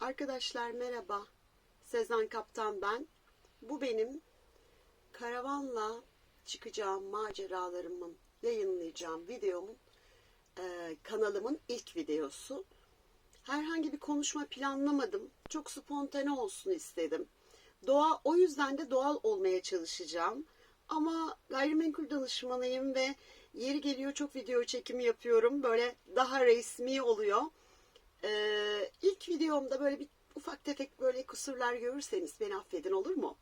Arkadaşlar merhaba. Sezen Kaptan ben. Bu benim karavanla çıkacağım maceralarımın yayınlayacağım videomun e, kanalımın ilk videosu. Herhangi bir konuşma planlamadım. Çok spontane olsun istedim. Doğa o yüzden de doğal olmaya çalışacağım. Ama gayrimenkul danışmanıyım ve yeri geliyor çok video çekimi yapıyorum. Böyle daha resmi oluyor. Ee, ilk videomda böyle bir ufak tefek böyle kusurlar görürseniz beni affedin olur mu?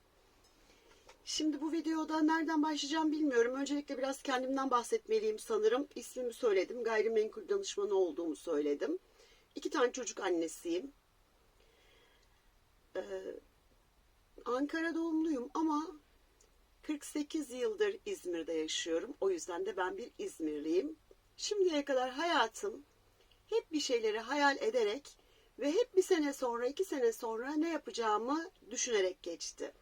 Şimdi bu videoda nereden başlayacağım bilmiyorum. Öncelikle biraz kendimden bahsetmeliyim sanırım. İsmimi söyledim. Gayrimenkul danışmanı olduğumu söyledim. İki tane çocuk annesiyim. Ee, Ankara doğumluyum ama 48 yıldır İzmir'de yaşıyorum. O yüzden de ben bir İzmirliyim. Şimdiye kadar hayatım hep bir şeyleri hayal ederek ve hep bir sene sonra, iki sene sonra ne yapacağımı düşünerek geçti.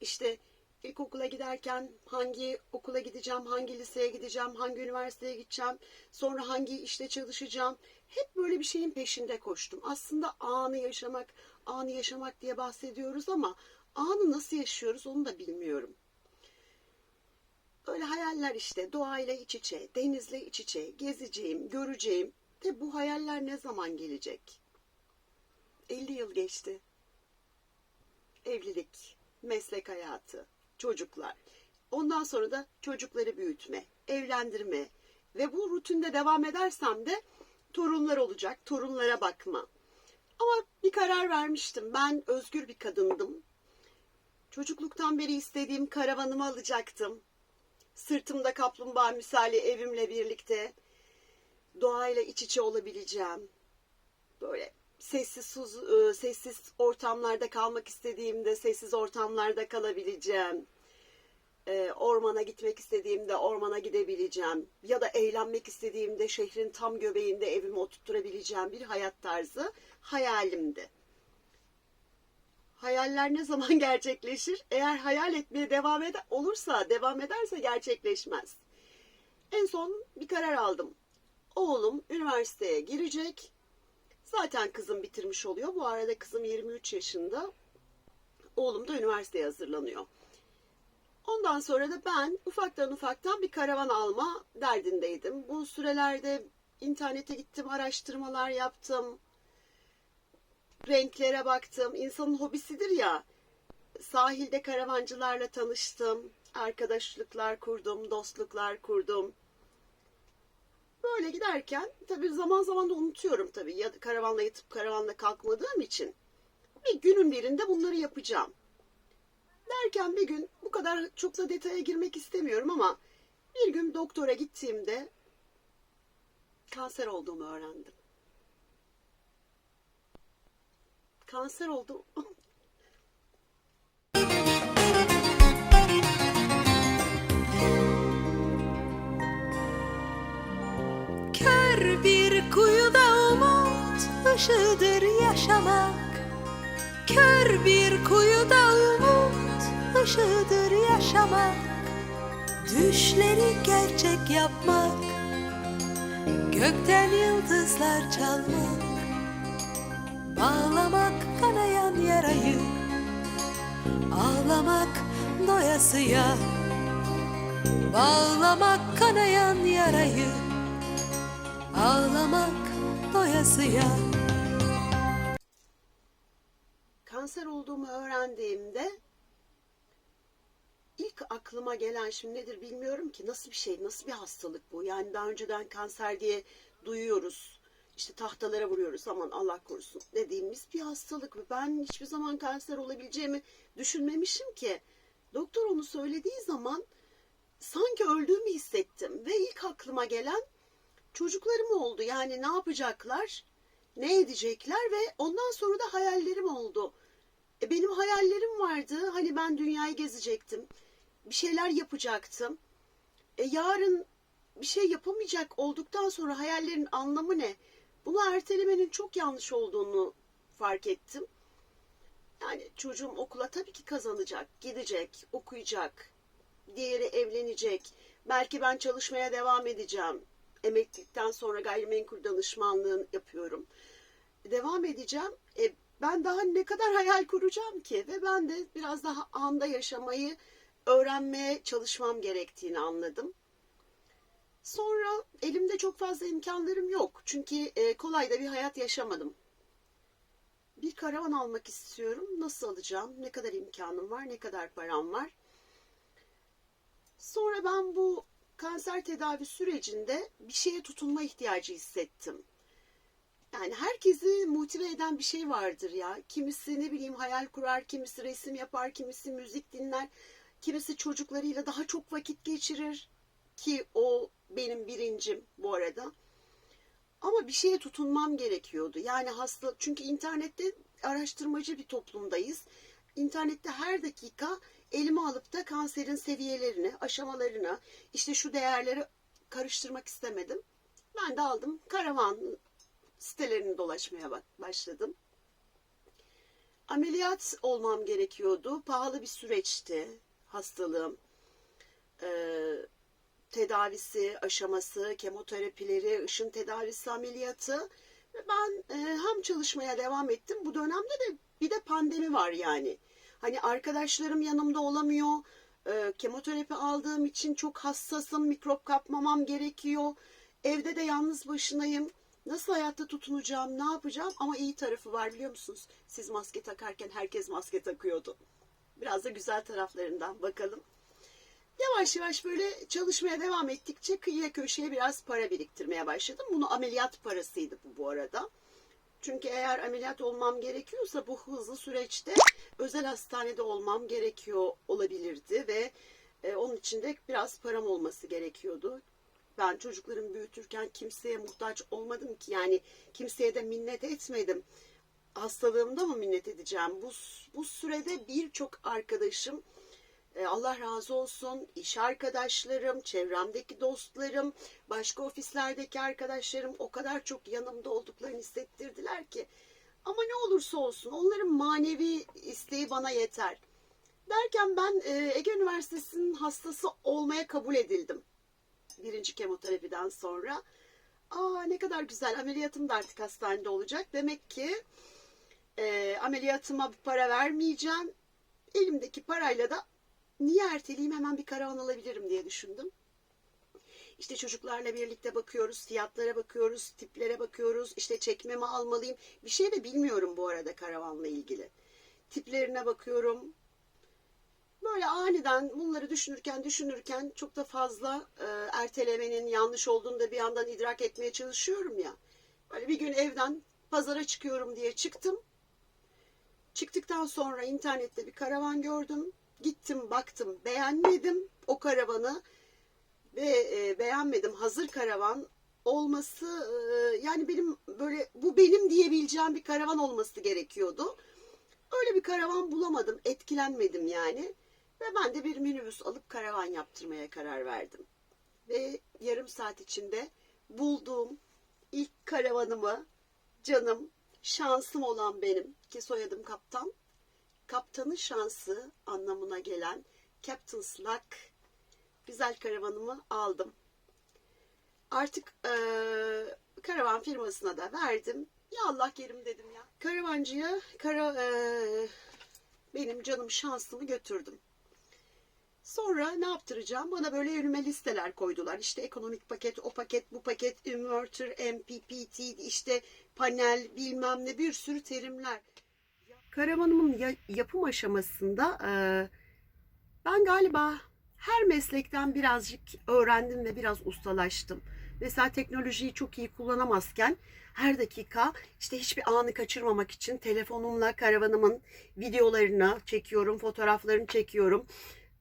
İşte ilkokula giderken hangi okula gideceğim, hangi liseye gideceğim, hangi üniversiteye gideceğim, sonra hangi işte çalışacağım. Hep böyle bir şeyin peşinde koştum. Aslında anı yaşamak, anı yaşamak diye bahsediyoruz ama anı nasıl yaşıyoruz onu da bilmiyorum. Öyle hayaller işte doğayla iç içe, denizle iç içe, gezeceğim, göreceğim. De bu hayaller ne zaman gelecek? 50 yıl geçti. Evlilik, meslek hayatı, çocuklar. Ondan sonra da çocukları büyütme, evlendirme ve bu rutinde devam edersem de torunlar olacak, torunlara bakma. Ama bir karar vermiştim. Ben özgür bir kadındım. Çocukluktan beri istediğim karavanımı alacaktım. Sırtımda kaplumbağa misali evimle birlikte doğayla iç içe olabileceğim. Böyle sessiz suz, e, sessiz ortamlarda kalmak istediğimde sessiz ortamlarda kalabileceğim. E, Ormana gitmek istediğimde ormana gidebileceğim. Ya da eğlenmek istediğimde şehrin tam göbeğinde evimi oturtturabileceğim bir hayat tarzı hayalimdi. Hayaller ne zaman gerçekleşir? Eğer hayal etmeye devam eder, olursa, devam ederse gerçekleşmez. En son bir karar aldım. Oğlum üniversiteye girecek. Zaten kızım bitirmiş oluyor. Bu arada kızım 23 yaşında. Oğlum da üniversiteye hazırlanıyor. Ondan sonra da ben ufaktan ufaktan bir karavan alma derdindeydim. Bu sürelerde internete gittim, araştırmalar yaptım. Renklere baktım. İnsanın hobisidir ya. Sahilde karavancılarla tanıştım. Arkadaşlıklar kurdum, dostluklar kurdum. Böyle giderken tabii zaman zaman da unutuyorum tabii. Ya karavanla yatıp karavanla kalkmadığım için. Bir günün birinde bunları yapacağım. Derken bir gün bu kadar çok da detaya girmek istemiyorum ama bir gün doktora gittiğimde kanser olduğumu öğrendim. Kanser oldum. Kör bir kuyuda umut ışığıdır yaşamak. Kör bir kuyuda umut ışığıdır yaşamak. Düşleri gerçek yapmak. Gökten yıldızlar çalmak Bağlamak kanayan yarayı Ağlamak doyasıya Bağlamak kanayan yarayı Ağlamak doyasıya kanser olduğumu öğrendiğimde ilk aklıma gelen şimdi nedir bilmiyorum ki nasıl bir şey, nasıl bir hastalık bu? Yani daha önceden kanser diye duyuyoruz. İşte tahtalara vuruyoruz aman Allah korusun dediğimiz bir hastalık ve ben hiçbir zaman kanser olabileceğimi düşünmemişim ki. Doktor onu söylediği zaman sanki öldüğümü hissettim ve ilk aklıma gelen çocuklarım oldu. Yani ne yapacaklar, ne edecekler ve ondan sonra da hayallerim oldu. E, benim hayallerim vardı. Hani ben dünyayı gezecektim. Bir şeyler yapacaktım. E, yarın bir şey yapamayacak olduktan sonra hayallerin anlamı ne? Bunu ertelemenin çok yanlış olduğunu fark ettim. Yani çocuğum okula tabii ki kazanacak, gidecek, okuyacak, diğeri evlenecek. Belki ben çalışmaya devam edeceğim. Emeklilikten sonra gayrimenkul danışmanlığını yapıyorum. devam edeceğim. E, ben daha ne kadar hayal kuracağım ki ve ben de biraz daha anda yaşamayı öğrenmeye çalışmam gerektiğini anladım. Sonra elimde çok fazla imkanlarım yok. Çünkü e, kolay da bir hayat yaşamadım. Bir karavan almak istiyorum. Nasıl alacağım? Ne kadar imkanım var? Ne kadar param var? Sonra ben bu kanser tedavi sürecinde bir şeye tutunma ihtiyacı hissettim. Yani herkesi motive eden bir şey vardır ya. Kimisi ne bileyim hayal kurar, kimisi resim yapar, kimisi müzik dinler, kimisi çocuklarıyla daha çok vakit geçirir ki o benim birincim bu arada. Ama bir şeye tutunmam gerekiyordu. Yani hastalık çünkü internette araştırmacı bir toplumdayız. İnternette her dakika elime alıp da kanserin seviyelerini, aşamalarını, işte şu değerleri karıştırmak istemedim. Ben de aldım karavan sitelerini dolaşmaya başladım. Ameliyat olmam gerekiyordu. Pahalı bir süreçti hastalığım. Ee, tedavisi, aşaması, kemoterapileri, ışın tedavisi ameliyatı. Ben e, hem çalışmaya devam ettim. Bu dönemde de bir de pandemi var yani. Hani arkadaşlarım yanımda olamıyor. E, kemoterapi aldığım için çok hassasım. Mikrop kapmamam gerekiyor. Evde de yalnız başınayım. Nasıl hayatta tutunacağım, ne yapacağım? Ama iyi tarafı var biliyor musunuz? Siz maske takarken herkes maske takıyordu. Biraz da güzel taraflarından bakalım. Yavaş yavaş böyle çalışmaya devam ettikçe kıyıya köşeye biraz para biriktirmeye başladım. Bunu ameliyat parasıydı bu bu arada. Çünkü eğer ameliyat olmam gerekiyorsa bu hızlı süreçte özel hastanede olmam gerekiyor olabilirdi ve e, onun için de biraz param olması gerekiyordu. Ben çocuklarımı büyütürken kimseye muhtaç olmadım ki yani kimseye de minnet etmedim. Hastalığımda mı minnet edeceğim? Bu, bu sürede birçok arkadaşım Allah razı olsun iş arkadaşlarım, çevremdeki dostlarım, başka ofislerdeki arkadaşlarım o kadar çok yanımda olduklarını hissettirdiler ki. Ama ne olursa olsun onların manevi isteği bana yeter. Derken ben e, Ege Üniversitesi'nin hastası olmaya kabul edildim. Birinci kemoterapiden sonra. Aa ne kadar güzel ameliyatım da artık hastanede olacak. Demek ki e, ameliyatıma para vermeyeceğim. Elimdeki parayla da niye erteleyeyim hemen bir karavan alabilirim diye düşündüm. İşte çocuklarla birlikte bakıyoruz, fiyatlara bakıyoruz, tiplere bakıyoruz. İşte çekmemi almalıyım. Bir şey de bilmiyorum bu arada karavanla ilgili. Tiplerine bakıyorum. Böyle aniden bunları düşünürken düşünürken çok da fazla e, ertelemenin yanlış olduğunu da bir yandan idrak etmeye çalışıyorum ya. Böyle bir gün evden pazara çıkıyorum diye çıktım. Çıktıktan sonra internette bir karavan gördüm. Gittim baktım beğenmedim o karavanı ve e, beğenmedim hazır karavan olması e, yani benim böyle bu benim diyebileceğim bir karavan olması gerekiyordu. Öyle bir karavan bulamadım etkilenmedim yani ve ben de bir minibüs alıp karavan yaptırmaya karar verdim. Ve yarım saat içinde bulduğum ilk karavanımı canım şansım olan benim ki soyadım kaptan kaptanın şansı anlamına gelen Captain's Luck güzel karavanımı aldım. Artık eee, karavan firmasına da verdim. Ya Allah kerim dedim ya. Karavancıya kara, eee, benim canım şansımı götürdüm. Sonra ne yaptıracağım? Bana böyle önüme listeler koydular. İşte ekonomik paket, o paket, bu paket, inverter, MPPT, işte panel, bilmem ne bir sürü terimler. Karavanımın ya- yapım aşamasında e, ben galiba her meslekten birazcık öğrendim ve biraz ustalaştım. Mesela teknolojiyi çok iyi kullanamazken her dakika işte hiçbir anı kaçırmamak için telefonumla karavanımın videolarını çekiyorum, fotoğraflarını çekiyorum.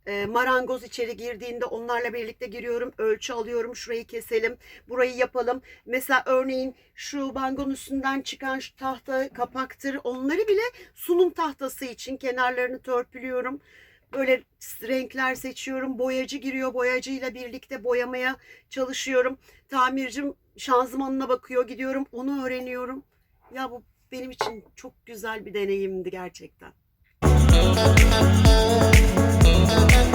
E, marangoz içeri girdiğinde onlarla birlikte giriyorum, ölçü alıyorum, şurayı keselim, burayı yapalım. Mesela örneğin şu bangonun üstünden çıkan şu tahta kapaktır, onları bile sunum tahtası için kenarlarını törpülüyorum. Böyle renkler seçiyorum, boyacı giriyor, boyacıyla birlikte boyamaya çalışıyorum. Tamircim şanzımanına bakıyor, gidiyorum, onu öğreniyorum. Ya bu benim için çok güzel bir deneyimdi gerçekten. Artık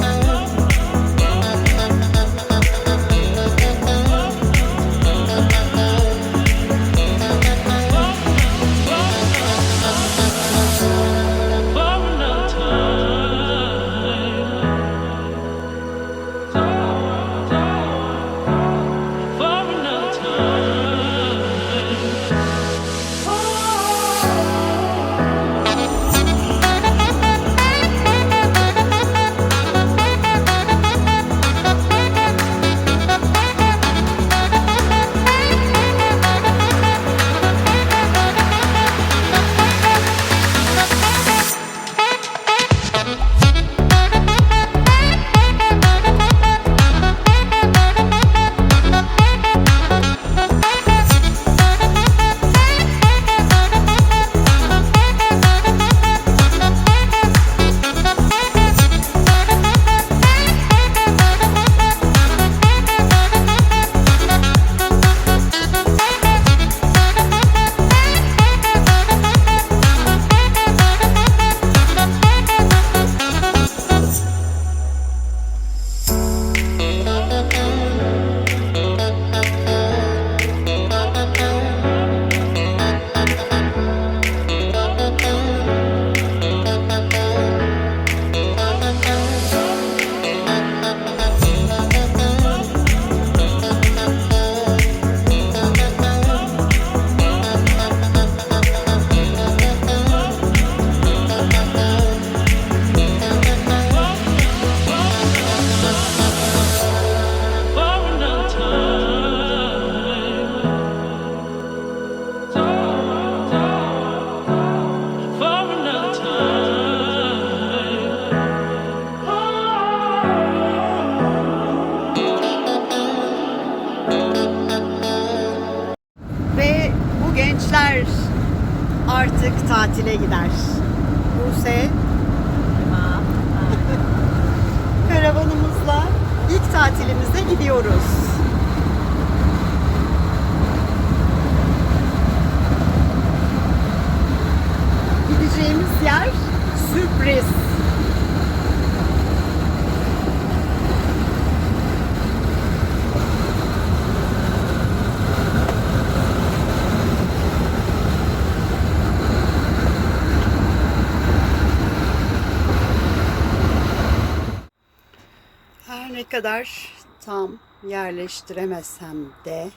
tatilimize gidiyoruz. Gideceğimiz yer sürpriz. Her ne kadar tam yerleştiremesem de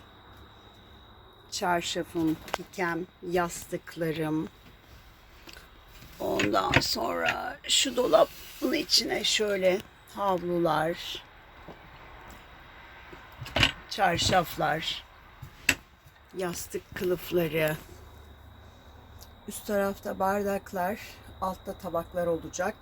çarşafım, pikem, yastıklarım, ondan sonra şu dolabın içine şöyle havlular, çarşaflar, yastık kılıfları, üst tarafta bardaklar, altta tabaklar olacak.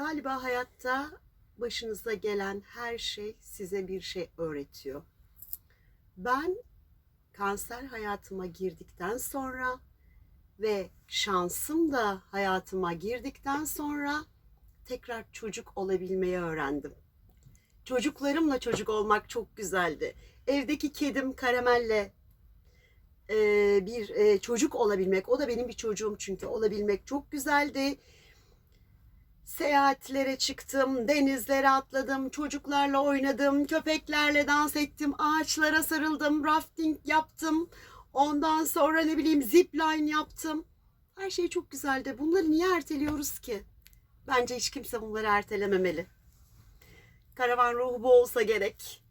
Galiba hayatta başınıza gelen her şey size bir şey öğretiyor. Ben kanser hayatıma girdikten sonra ve şansım da hayatıma girdikten sonra tekrar çocuk olabilmeyi öğrendim. Çocuklarımla çocuk olmak çok güzeldi. Evdeki kedim Karamel'le bir çocuk olabilmek, o da benim bir çocuğum çünkü olabilmek çok güzeldi. Seyahatlere çıktım, denizlere atladım, çocuklarla oynadım, köpeklerle dans ettim, ağaçlara sarıldım, rafting yaptım. Ondan sonra ne bileyim zipline yaptım. Her şey çok güzeldi. Bunları niye erteliyoruz ki? Bence hiç kimse bunları ertelememeli. Karavan ruhu bu olsa gerek.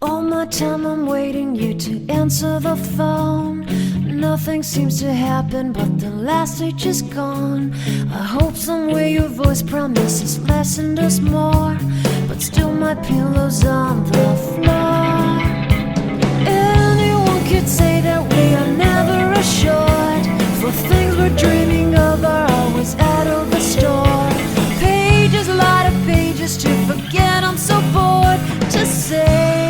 All my time I'm waiting you to answer the phone. Nothing seems to happen, but the last stage is gone. I hope somewhere your voice promises less and does more. But still, my pillow's on the floor. Anyone could say that we are never assured. For things we're dreaming of are always out of the store. Pages, lot of pages to forget. I'm so bored to say.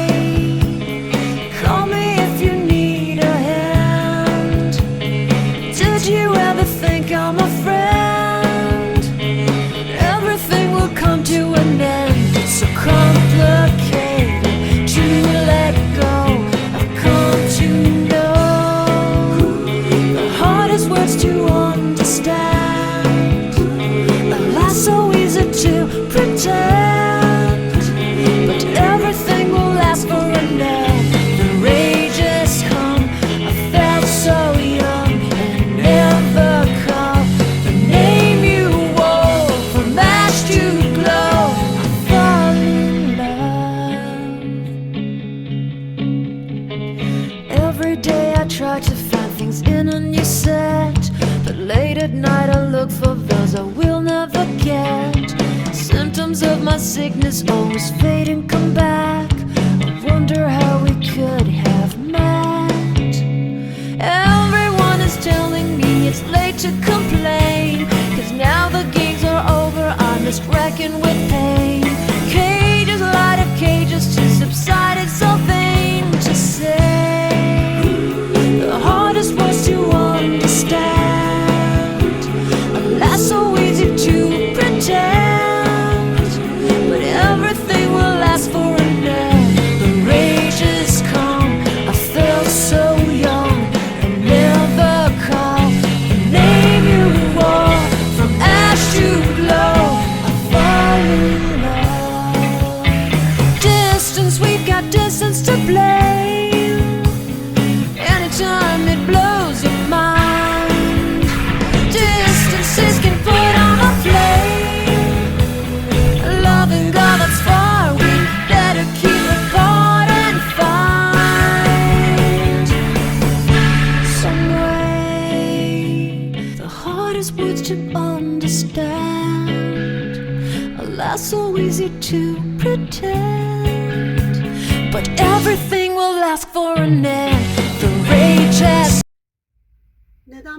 Come back. I wonder how we could have met. Everyone is telling me it's late to complain.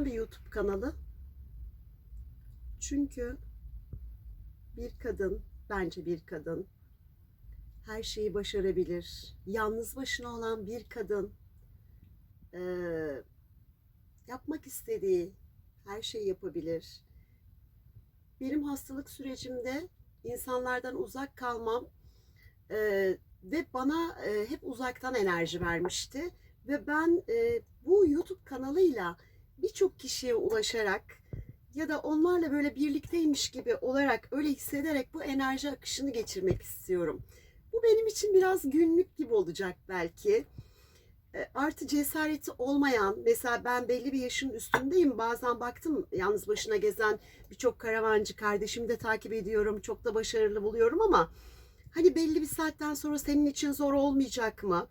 Bir YouTube kanalı? Çünkü bir kadın, bence bir kadın her şeyi başarabilir. Yalnız başına olan bir kadın eee, yapmak istediği her şeyi yapabilir. Benim hastalık sürecimde insanlardan uzak kalmam eee, ve bana eee, hep uzaktan enerji vermişti. Ve ben eee, bu YouTube kanalıyla birçok kişiye ulaşarak ya da onlarla böyle birlikteymiş gibi olarak öyle hissederek bu enerji akışını geçirmek istiyorum. Bu benim için biraz günlük gibi olacak belki. E, Artı cesareti olmayan, mesela ben belli bir yaşın üstündeyim. Bazen baktım yalnız başına gezen birçok karavancı kardeşimi de takip ediyorum. Çok da başarılı buluyorum ama hani belli bir saatten sonra senin için zor olmayacak mı?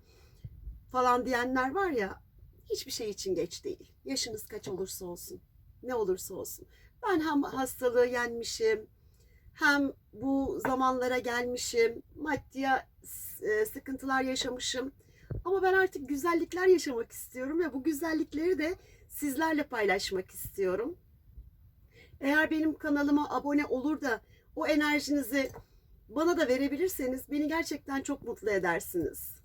Falan diyenler var ya hiçbir şey için geç değil. Yaşınız kaç olursa olsun, ne olursa olsun. Ben hem hastalığı yenmişim, hem bu zamanlara gelmişim, maddi e, sıkıntılar yaşamışım. Ama ben artık güzellikler yaşamak istiyorum ve bu güzellikleri de sizlerle paylaşmak istiyorum. Eğer benim kanalıma abone olur da o enerjinizi bana da verebilirseniz beni gerçekten çok mutlu edersiniz.